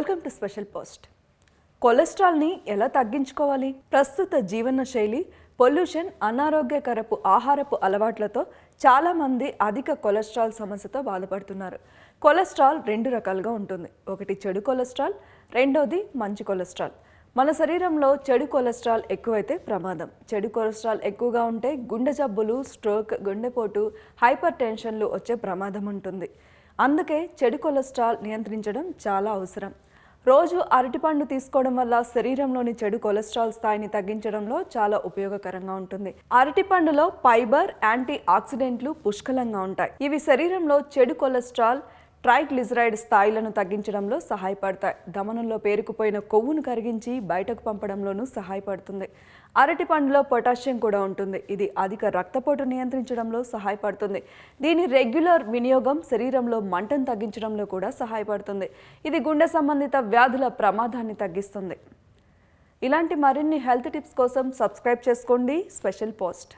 Welcome to special post కొలెస్ట్రాల్ని ఎలా తగ్గించుకోవాలి? ప్రస్తుత జీవన శైలి పొల్యూషన్ అనారోగ్యకరపు ఆహారపు అలవాట్లతో చాలామంది అధిక కొలెస్ట్రాల్ సమస్యతో బాధపడుతున్నారు. కొలెస్ట్రాల్ రెండు రకాలుగా ఉంటుంది. ఒకటి చెడు కొలెస్ట్రాల్ రెండోది మంచి కొలెస్ట్రాల్. మన శరీరంలో చెడు కొలెస్ట్రాల్ ఎక్కువైతే ప్రమాదం. చెడు కొలెస్ట్రాల్ ఎక్కువగా ఉంటే గుండె జబ్బులు స్ట్రోక్ గుండెపోటు హైపర్ టెన్షన్లు వచ్చే ప్రమాదం ఉంటుంది. అందుకే చెడు కొలెస్ట్రాల్ నియంత్రించడం చాలా అవసరం. రోజు అరటిపండు తీసుకోవడం వల్ల శరీరంలోని చెడు కొలెస్ట్రాల్ స్థాయిని తగ్గించడంలో చాలా ఉపయోగకరంగా ఉంటుంది. అరటిపండులో ఫైబర్ యాంటీ ఆక్సిడెంట్లు పుష్కలంగా ఉంటాయి. ఇవి శరీరంలో చెడు కొలెస్ట్రాల్ ట్రైగ్లిజరైడ్ స్థాయిలను తగ్గించడంలో సహాయపడతాయి. దమనంలో పేరుకుపోయిన కొవ్వును కరిగించి బయటకు పంపడంలోనూ సహాయపడుతుంది. అరటి పండులో పొటాషియం కూడా ఉంటుంది. ఇది అధిక రక్తపోటు నియంత్రించడంలో సహాయపడుతుంది. దీని రెగ్యులర్ వినియోగం శరీరంలో మంటను తగ్గించడంలో కూడా సహాయపడుతుంది. ఇది గుండె సంబంధిత వ్యాధుల ప్రమాదాన్ని తగ్గిస్తుంది. ఇలాంటి మరిన్ని హెల్త్ టిప్స్ కోసం సబ్స్క్రైబ్ చేసుకోండి. Special post.